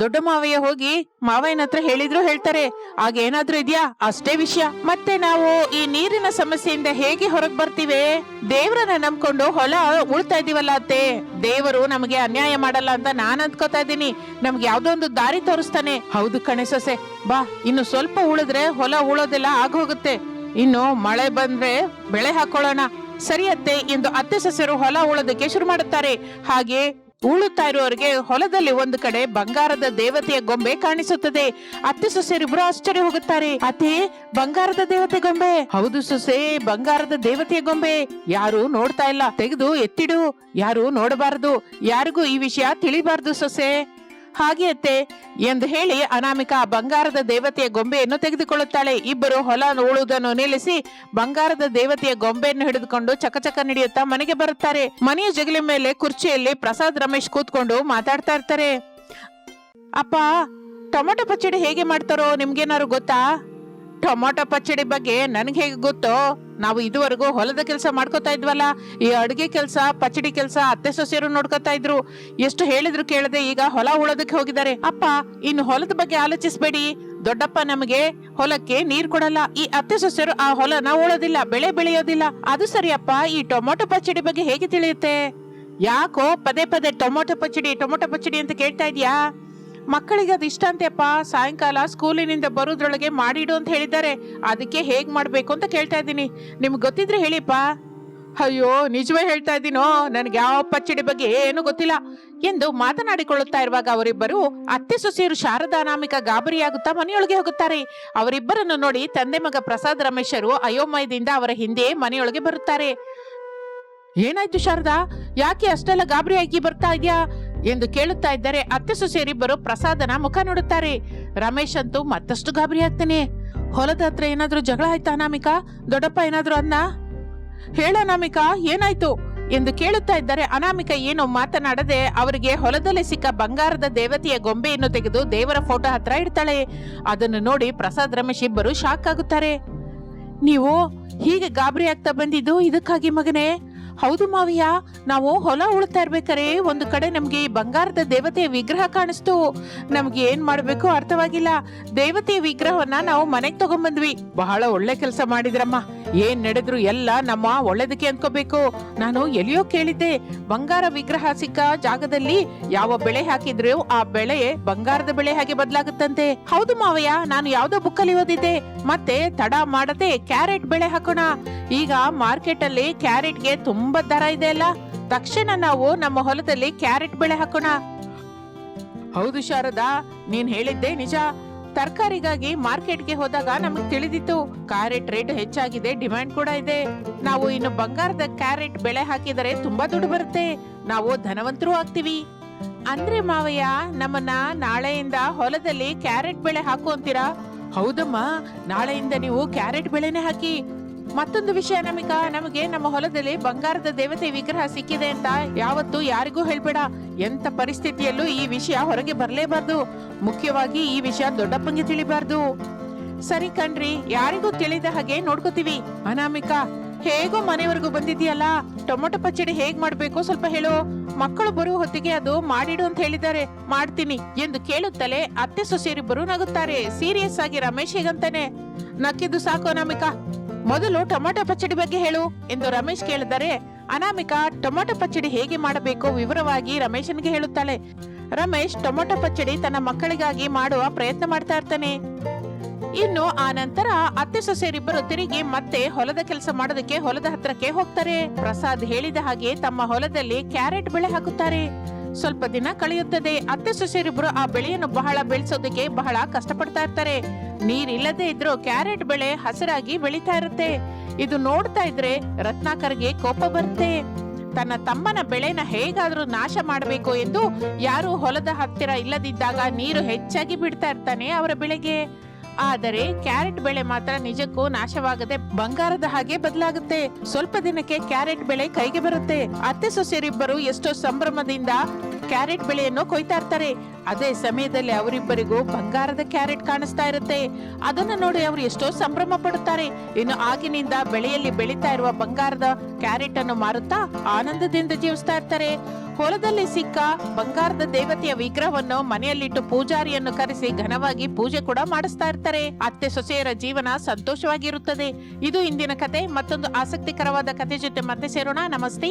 ದೊಡ್ಡ ಮಾವಯ್ಯ ಹೋಗಿ ಮಾವಯ್ಯನ ಹತ್ರ ಹೇಳಿದ್ರು ಹೇಳ್ತಾರೆ. ಆಗ ಏನಾದ್ರೂ ಇದ್ಯಾ? ಅಷ್ಟೇ ವಿಷಯ. ಮತ್ತೆ ನಾವು ಈ ನೀರಿನ ಸಮಸ್ಯೆಯಿಂದ ಹೇಗೆ ಹೊರಗ್ ಬರ್ತೀವಿ? ದೇವ್ರನ್ನ ನಂಬ್ಕೊಂಡು ಹೊಲ ಉಳ್ತಾ ಇದೀವಲ್ಲ ಅತ್ತೆ. ದೇವರು ನಮಗೆ ಅನ್ಯಾಯ ಮಾಡಲ್ಲ ಅಂತ ನಾನ್ ಅನ್ಕೋತಾ ಇದ್ದೀನಿ. ನಮ್ಗೆ ಯಾವ್ದೋ ಒಂದು ದಾರಿ ತೋರಿಸ್ತಾನೆ. ಹೌದು ಕಣೆ ಸೊಸೆ. ಬಾ, ಇನ್ನು ಸ್ವಲ್ಪ ಉಳಿದ್ರೆ ಹೊಲ ಉಳೋದೆಲ್ಲ ಆಗೋಗುತ್ತೆ. ಇನ್ನು ಮಳೆ ಬಂದ್ರೆ ಬೆಳೆ ಹಾಕೊಳ್ಳೋಣ. ಸರಿಯತ್ತೆ ಎಂದು ಅತ್ತೆ ಸಸ್ಯರು ಹೊಲ ಉಳೋದಕ್ಕೆ ಶುರು ಮಾಡುತ್ತಾರೆ. ಹಾಗೆ ಉಳುತ್ತಾ ಇರುವವರಿಗೆ ಹೊಲದಲ್ಲಿ ಒಂದು ಕಡೆ ಬಂಗಾರದ ದೇವತೆಯ ಗೊಂಬೆ ಕಾಣಿಸುತ್ತದೆ. ಅತ್ತೆ ಸೊಸೆಯರಿಬ್ರು ಆಶ್ಚರ್ಯ ಹೋಗುತ್ತಾರೆ. ಅತ್ತೆ, ಬಂಗಾರದ ದೇವತೆ ಗೊಂಬೆ. ಹೌದು ಸೊಸೆ, ಬಂಗಾರದ ದೇವತೆಯ ಗೊಂಬೆ. ಯಾರು ನೋಡ್ತಾ ಇಲ್ಲ. ತೆಗೆದು ಎತ್ತಿಡು. ಯಾರು ನೋಡಬಾರದು. ಯಾರಿಗೂ ಈ ವಿಷಯ ತಿಳಿಬಾರದು ಸೊಸೆ. ಹಾಗೆ ಅತ್ತೆ ಎಂದು ಹೇಳಿ ಅನಾಮಿಕಾ ಬಂಗಾರದ ದೇವತೆಯ ಗೊಂಬೆಯನ್ನು ತೆಗೆದುಕೊಳ್ಳುತ್ತಾಳೆ. ಇಬ್ಬರು ಹೊಲ ಉಳುವುದನ್ನು ನಿಲ್ಲಿಸಿ ಬಂಗಾರದ ದೇವತೆಯ ಗೊಂಬೆಯನ್ನು ಹಿಡಿದುಕೊಂಡು ಚಕಚಕ ನಡೆಯುತ್ತಾ ಮನೆಗೆ ಬರುತ್ತಾರೆ. ಮನೆಯ ಜಗಲಿ ಮೇಲೆ ಕುರ್ಚಿಯಲ್ಲಿ ಪ್ರಸಾದ್ ರಮೇಶ್ ಕೂತ್ಕೊಂಡು ಮಾತಾಡ್ತಾ ಇರ್ತಾರೆ. ಅಪ್ಪ, ಟೊಮೆಟೊ ಪಚ್ಚಡಿ ಹೇಗೆ ಮಾಡ್ತಾರೋ ನಿಮ್ಗೇನಾದ್ರು ಗೊತ್ತಾ? ಟೊಮೊಟೊ ಪಚ್ಚಡಿ ಬಗ್ಗೆ ನನಗೆ ಹೇಗೆ ಗೊತ್ತೋ, ನಾವು ಇದುವರೆಗೂ ಹೊಲದ ಕೆಲಸ ಮಾಡ್ಕೋತಾ ಇದ್ವಲ್ಲ, ಈ ಅಡುಗೆ ಕೆಲಸ, ಪಚ್ಚಡಿ ಕೆಲಸ, ಅತ್ತೆ ಸೊಸೆಯರು ನೋಡ್ಕೋತಾ ಇದ್ರು. ಎಷ್ಟು ಹೇಳಿದ್ರು ಕೇಳದೆ ಈಗ ಹೊಲ ಉಳೋದಕ್ಕೆ ಹೋಗಿದ್ದಾರೆ. ಅಪ್ಪ, ಇನ್ನು ಹೊಲದ ಬಗ್ಗೆ ಆಲೋಚಿಸ್ಬೇಡಿ. ದೊಡ್ಡಪ್ಪ ನಮಗೆ ಹೊಲಕ್ಕೆ ನೀರ್ ಕೊಡಲ್ಲ. ಈ ಅತ್ತೆ ಸೊಸೆಯರು ಆ ಹೊಲನ ಉಳೋದಿಲ್ಲ, ಬೆಳೆ ಬೆಳೆಯೋದಿಲ್ಲ. ಅದು ಸರಿಯಪ್ಪ ಈ ಟೊಮೊಟೊ ಪಚ್ಚಡಿ ಬಗ್ಗೆ ಹೇಗೆ ತಿಳಿಯುತ್ತೆ? ಯಾಕೋ ಪದೇ ಪದೇ ಟೊಮೊಟೊ ಪಚ್ಚಡಿ ಟೊಮೊಟೊ ಪಚ್ಚಡಿ ಅಂತ ಕೇಳ್ತಾ ಇದ್ಯಾ? ಮಕ್ಕಳಿಗೆ ಅದು ಇಷ್ಟ ಅಂತೆಪ್ಪ ಸಾಯಂಕಾಲ ಸ್ಕೂಲಿನಿಂದ ಬರೋದ್ರೊಳಗೆ ಮಾಡಿಡು ಅಂತ ಹೇಳಿದ್ದಾರೆ. ಅದಕ್ಕೆ ಹೇಗೆ ಮಾಡಬೇಕು ಅಂತ ಕೇಳ್ತಾ ಇದ್ದೀನಿ. ನಿಮ್ಗೆ ಗೊತ್ತಿದ್ರೆ ಹೇಳಿಪ್ಪ. ಅಯ್ಯೋ, ನಿಜವೇ ಹೇಳ್ತಾ ಇದ್ದೀನೋ? ನನಗೆ ಯಾವ ಪಚ್ಚಡಿ ಬಗ್ಗೆ ಏನೂ ಗೊತ್ತಿಲ್ಲ. ಎಂದು ಮಾತನಾಡಿಕೊಳ್ಳುತ್ತಾ ಇರುವಾಗ ಅವರಿಬ್ಬರು ಅತ್ತೆ ಸೊಸೆಯರು ಶಾರದಾ ನಾಮಿಕ ಗಾಬರಿಯಾಗುತ್ತಾ ಮನೆಯೊಳಗೆ ಹೋಗುತ್ತಾರೆ. ಅವರಿಬ್ಬರನ್ನು ನೋಡಿ ತಂದೆ ಮಗ ಪ್ರಸಾದ್, ರಮೇಶರು ಅಯೋಮಯದಿಂದ ಅವರ ಹಿಂದೆ ಮನೆಯೊಳಗೆ ಬರುತ್ತಾರೆ. ಏನಾಯ್ತು ಶಾರದಾ? ಯಾಕೆ ಅಷ್ಟೆಲ್ಲ ಗಾಬರಿಯಾಗಿ ಬರ್ತಾ ಇದ್ಯಾ? ಎಂದು ಕೇಳುತ್ತಾ ಇದ್ದರೆ ಅತ್ತೆ ಸೊಸೆಯರಿಬ್ಬರು ಪ್ರಸಾದನ ಮುಖ ನೋಡುತ್ತಾರೆ. ರಮೇಶ್ ಅಂತೂ ಮತ್ತಷ್ಟು ಗಾಬರಿ ಆಗ್ತಾನೆ ಹೊಲದ ಹತ್ರ ಏನಾದ್ರೂ ಜಗಳ ಆಯ್ತಾ ಅನಾಮಿಕಾ? ದೊಡ್ಡಪ್ಪ ಏನಾದ್ರೂ ಅನ್ನ? ಹೇಳ ಅನಾಮಿಕಾ, ಏನಾಯ್ತು? ಎಂದು ಕೇಳುತ್ತಾ ಇದ್ದಾರೆ ಅನಾಮಿಕ ಏನು ಮಾತನಾಡದೆ ಅವರಿಗೆ ಹೊಲದಲ್ಲಿ ಸಿಕ್ಕ ಬಂಗಾರದ ದೇವತೆಯ ಗೊಂಬೆಯನ್ನು ತೆಗೆದು ದೇವರ ಫೋಟೋ ಹತ್ರ ಇಡ್ತಾಳೆ. ಅದನ್ನು ನೋಡಿ ಪ್ರಸಾದ್, ರಮೇಶ್ ಇಬ್ಬರು ಶಾಕ್ ಆಗುತ್ತಾರೆ. ನೀವು ಹೀಗೆ ಗಾಬರಿ ಆಗ್ತಾ ಬಂದಿದ್ದು ಇದಕ್ಕಾಗಿ ಮಗನೇ? ಹೌದು ಮಾವಿಯ ನಾವು ಹೊಲ ಉಳ್ತಾ ಇರ್ಬೇಕಾರೆ ಒಂದು ಕಡೆ ನಮ್ಗೆ ಬಂಗಾರದ ದೇವತೆಯ ವಿಗ್ರಹ ಕಾಣಿಸ್ತು. ನಮ್ಗೆ ಏನ್ ಮಾಡ್ಬೇಕು ಅರ್ಥವಾಗಿಲ್ಲ. ದೇವತೆಯ ವಿಗ್ರಹವನ್ನ ನಾವು ಮನೆಗ್ ತಗೊಂಡ್ಬಂದ್ವಿ ಬಹಳ ಒಳ್ಳೆ ಕೆಲಸ ಮಾಡಿದ್ರಮ್ಮ. ಏನ್ ನಡೆದ್ರು ಎಲ್ಲ ನಮ್ಮ ಒಳ್ಳೇದಕ್ಕೆ ಅನ್ಕೋಬೇಕು. ನಾನು ಎಲ್ಲಿಯೋ ಕೇಳಿದ್ದೆ, ಬಂಗಾರ ವಿಗ್ರಹ ಸಿಕ್ಕ ಜಾಗದಲ್ಲಿ ಯಾವ ಬೆಳೆ ಹಾಕಿದ್ರು ಆ ಬೆಳೆ ಬಂಗಾರದ ಬೆಳೆ ಹಾಗೆ ಬದಲಾಗುತ್ತಂತೆ. ಹೌದು ಮಾವಯ್ಯ, ನಾನು ಯಾವ್ದೋ ಬುಕ್ಕಲ್ಲಿ ಓದಿದ್ದೆ. ಮತ್ತೆ ತಡ ಮಾಡದೆ ಕ್ಯಾರೆಟ್ ಬೆಳೆ ಹಾಕೋಣ. ಈಗ ಮಾರ್ಕೆಟ್ ಅಲ್ಲಿ ಕ್ಯಾರೆಟ್ಗೆ ತುಂಬಾ ದರ ಇದೆ ಅಲ್ಲ? ತಕ್ಷಣ ನಾವು ನಮ್ಮ ಹೊಲದಲ್ಲಿ ಕ್ಯಾರೆಟ್ ಬೆಳೆ ಹಾಕೋಣ. ಹೌದು ಶಾರದಾ, ನೀನ್ ಹೇಳಿದ್ದೆ ನಿಜ. ತರಕಾರಿಗಾಗಿ ಮಾರ್ಕೆಟ್ಗೆ ಹೋದಾಗ ನಮಗೆ ತಿಳಿದಿತ್ತು, ಕ್ಯಾರೆಟ್ ರೇಟ್ ಹೆಚ್ಚಾಗಿದೆ, ಡಿಮ್ಯಾಂಡ್ ಕೂಡ ಇದೆ. ನಾವು ಇನ್ನು ಬಂಗಾರದ ಕ್ಯಾರೆಟ್ ಬೆಳೆ ಹಾಕಿದರೆ ತುಂಬಾ ದುಡ್ಡು ಬರುತ್ತೆ. ನಾವು ಧನವಂತರು ಆಗ್ತೀವಿ. ಅಂದ್ರೆ ಮಾವಯ್ಯ, ನಮ್ಮನ್ನ ನಾಳೆಯಿಂದ ಹೊಲದಲ್ಲಿ ಕ್ಯಾರೆಟ್ ಬೆಳೆ ಹಾಕು ಅಂತೀರಾ? ಹೌದಮ್ಮ, ನಾಳೆಯಿಂದ ನೀವು ಕ್ಯಾರೆಟ್ ಬೆಳೆನೆ ಹಾಕಿ ಮತ್ತೊಂದು ವಿಷಯ ನಮಿಕ ನಮಗೆ ನಮ್ಮ ಹೊಲದಲ್ಲಿ ಬಂಗಾರದ ದೇವತೆ ವಿಗ್ರಹ ಸಿಕ್ಕಿದೆ ಅಂತ ಯಾವತ್ತು ಯಾರಿಗೂ ಹೇಳ್ಬೇಡ. ಎಂತ ಪರಿಸ್ಥಿತಿಯಲ್ಲೂ ಈ ವಿಷಯ ಹೊರಗೆ ಬರಲೇಬಾರ್ದು. ಮುಖ್ಯವಾಗಿ ಈ ವಿಷಯ ದೊಡ್ಡಪ್ಪಂಗೆ ತಿಳಿಬಾರ್ದು. ಸರಿ ಕಣ್ರಿ, ಯಾರಿಗೂ ತಿಳಿದ ಹಾಗೆ ನೋಡ್ಕೋತೀವಿ. ಅನಾಮಿಕಾ, ಹೇಗೋ ಮನೆವರೆಗೂ ಬಂದಿದ್ಯಲ್ಲ ಟೊಮೊಟೊ ಪಚ್ಚಡಿ ಹೇಗ್ ಮಾಡ್ಬೇಕು ಸ್ವಲ್ಪ ಹೇಳು. ಮಕ್ಕಳು ಬರುವ ಹೊತ್ತಿಗೆ ಅದು ಮಾಡಿಡು ಅಂತ ಹೇಳಿದ್ದಾರೆ. ಮಾಡ್ತೀನಿ ಎಂದು ಕೇಳುತ್ತಲೇ ಅತ್ತೆ ಸೊಸೆಯರಿಬ್ಬರು ನಗುತ್ತಾರೆ. ಸೀರಿಯಸ್ ಆಗಿ ರಮೇಶ್ ಹೇಗಂತಾನೆ? ನಕ್ಕಿದ್ದು ಸಾಕು ಅನಾಮಿಕಾ. ಮೊದಲು ಟೊಮೊಟೊ ಪಚ್ಚಡಿ ಬಗ್ಗೆ ಹೇಳು ಎಂದು ರಮೇಶ್ ಕೇಳಿದರೆ, ಅನಾಮಿಕಾ, ಟೊಮೊಟೊ ಪಚ್ಚಡಿ ಹೇಗೆ ಮಾಡಬೇಕು? ವಿವರವಾಗಿ ರಮೇಶನ್ಗೆ ಹೇಳುತ್ತಾಳೆ, ರಮೇಶ್ ಟೊಮೊಟೊ ಪಚ್ಚಡಿ ತನ್ನ ಮಕ್ಕಳಿಗಾಗಿ ಮಾಡುವ ಪ್ರಯತ್ನ ಮಾಡ್ತಾ ಇರ್ತಾನೆ. ಇನ್ನು ಆ ನಂತರ ಅತ್ತೆ ಸೊಸೆಯರಿಬ್ಬರು ತಿರುಗಿ ಮತ್ತೆ ಹೊಲದ ಕೆಲಸ ಮಾಡೋದಕ್ಕೆ ಹೊಲದ ಹತ್ರಕ್ಕೆ ಹೋಗ್ತಾರೆ. ಪ್ರಸಾದ್ ಹೇಳಿದ ಹಾಗೆ ತಮ್ಮ ಹೊಲದಲ್ಲಿ ಕ್ಯಾರೆಟ್ ಬೆಳೆ ಹಾಕುತ್ತಾರೆ. ಸ್ವಲ್ಪ ದಿನ ಕಳೆಯುತ್ತದೆ. ಅತ್ತೆ ಸೊಸೆಯರಿಬ್ಬರು ಆ ಬೆಳೆಯನ್ನು ಬಹಳ ಬೆಳೆಸೋದಕ್ಕೆ ಬಹಳ ಕಷ್ಟಪಡ್ತಾ ಇರ್ತಾರೆ. ನೀರಿಲ್ಲದೆ ಇದ್ರೂ ಕ್ಯಾರೆಟ್ ಬೆಳೆ ಹಸಿರಾಗಿ ಬೆಳೀತಾ ಇರುತ್ತೆ. ಇದು ನೋಡ್ತಾ ಇದ್ರೆ ರತ್ನಾಕರ್ಗೆ ಕೋಪ ಬರುತ್ತೆ. ತನ್ನ ತಮ್ಮನ ಬೆಳೆನ ಹೇಗಾದ್ರೂ ನಾಶ ಮಾಡಬೇಕು ಎಂದು ಯಾರು ಹೊಲದ ಹತ್ತಿರ ಇಲ್ಲದಿದ್ದಾಗ ನೀರು ಹೆಚ್ಚಾಗಿ ಬಿಡ್ತಾ ಇರ್ತಾನೆ ಅವರ ಬೆಳೆಗೆ. ಆದರೆ ಕ್ಯಾರೆಟ್ ಬೆಳೆ ಮಾತ್ರ ನಿಜಕ್ಕೂ ನಾಶವಾಗದೆ ಬಂಗಾರದ ಹಾಗೆ ಬದಲಾಗುತ್ತೆ. ಸ್ವಲ್ಪ ದಿನಕ್ಕೆ ಕ್ಯಾರೆಟ್ ಬೆಳೆ ಕೈಗೆ ಬರುತ್ತೆ. ಅತ್ತೆ ಸೊಸೆಯರಿಬ್ಬರು ಎಷ್ಟೋ ಸಂಭ್ರಮದಿಂದ ಕ್ಯಾರೆಟ್ ಬೆಳೆಯನ್ನು ಕೊಯ್ತಾ ಇರ್ತಾರೆ. ಅದೇ ಸಮಯದಲ್ಲಿ ಅವರಿಬ್ಬರಿಗೂ ಬಂಗಾರದ ಕ್ಯಾರೆಟ್ ಕಾಣಿಸ್ತಾ ಇರುತ್ತೆ. ಅದನ್ನು ನೋಡಿ ಅವರು ಎಷ್ಟೋ ಸಂಭ್ರಮ ಪಡುತ್ತಾರೆ. ಇನ್ನು ಆಗಿನಿಂದ ಬೆಳೆಯಲ್ಲಿ ಬೆಳೀತಾ ಇರುವ ಬಂಗಾರದ ಕ್ಯಾರೆಟ್ ಅನ್ನು ಮಾರುತ್ತಾ ಆನಂದದಿಂದ ಜೀವಿಸ್ತಾ ಇರ್ತಾರೆ. ಹೊಲದಲ್ಲಿ ಸಿಕ್ಕ ಬಂಗಾರದ ದೇವತೆಯ ವಿಗ್ರಹವನ್ನು ಮನೆಯಲ್ಲಿಟ್ಟು ಪೂಜಾರಿಯನ್ನು ಕರೆಸಿ ಘನವಾಗಿ ಪೂಜೆ ಕೂಡ ಮಾಡಿಸ್ತಾ ಇರ್ತಾರೆ. ಅತ್ತೆ ಸೊಸೆಯರ ಜೀವನ ಸಂತೋಷವಾಗಿರುತ್ತದೆ. ಇದು ಇಂದಿನ ಕತೆ. ಮತ್ತೊಂದು ಆಸಕ್ತಿಕರವಾದ ಕತೆ ಜೊತೆ ಮತ್ತೆ ಸೇರೋಣ. ನಮಸ್ತೆ.